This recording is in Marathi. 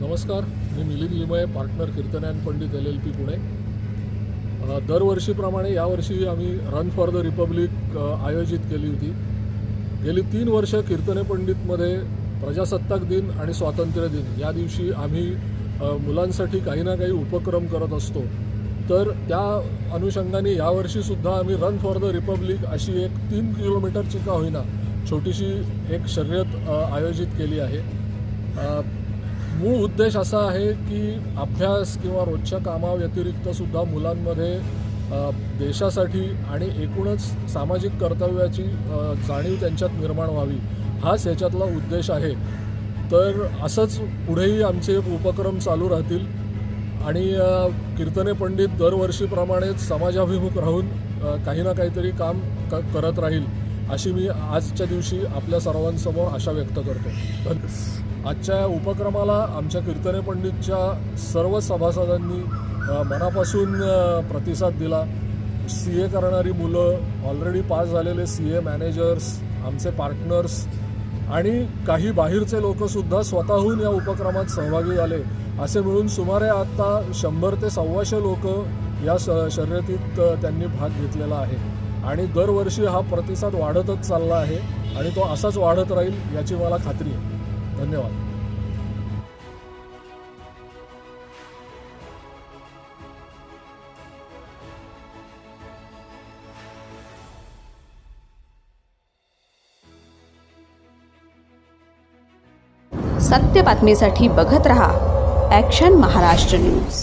नमस्कार मी Milind Limaye partner Kirtane and Pandit L L P Pune. दरवर्षीप्रमाणे यावर्षी आम्ही रन फॉर द रिपब्लिक आयोजित केली होती. गेली तीन वर्ष कीर्तने पंडितमध्ये प्रजासत्ताक दिन आणि स्वातंत्र्य दिन या दिवशी आम्ही मुलांसाठी काही ना काही उपक्रम करत असतो. तर त्या अनुषंगाने यावर्षीसुद्धा आम्ही रन फॉर द रिपब्लिक अशी एक तीन किलोमीटरची का होईना छोटीशी एक शर्यत आयोजित केली आहे. मूळ उद्देश असा आहे की अभ्यास किंवा रोजच्या कामाव्यतिरिक्तसुद्धा मुलांमध्ये देशासाठी आणि एकूणच सामाजिक कर्तव्याची जाणीव त्यांच्यात निर्माण व्हावी हाच ह्याच्यातला उद्देश आहे. तर असंच पुढेही आमचे उपक्रम चालू राहतील आणि कीर्तने पंडित दरवर्षीप्रमाणेच समाजाभिमुख राहून काही ना काहीतरी काम क करत राहील. अशी मी आजच्या दिवशी आपल्या सर्वांसमोर आशा व्यक्त करतो. आजच्या या उपक्रमाला आमच्या कीर्तने पंडितच्या सर्व सभासदांनी मनापासून प्रतिसाद दिला. सी ए करणारी मुलं ऑलरेडी पास झालेले सी ए मॅनेजर्स आमचे पार्टनर्स आणि काही बाहेरचे लोकसुद्धा स्वतःहून या उपक्रमात सहभागी झाले. असे मिळून सुमारे आत्ता शंभर ते सव्वाशे लोक या स शर्यतीत त्यांनी भाग घेतलेला आहे. आणि दरवर्षी हा प्रतिसाद वाढतच चालला आहे आणि तो असाच वाढत राहील याची मला खात्री आहे. धन्यवाद. सत्य बातमीसाठी बघत रहा ॲक्शन महाराष्ट्र न्यूज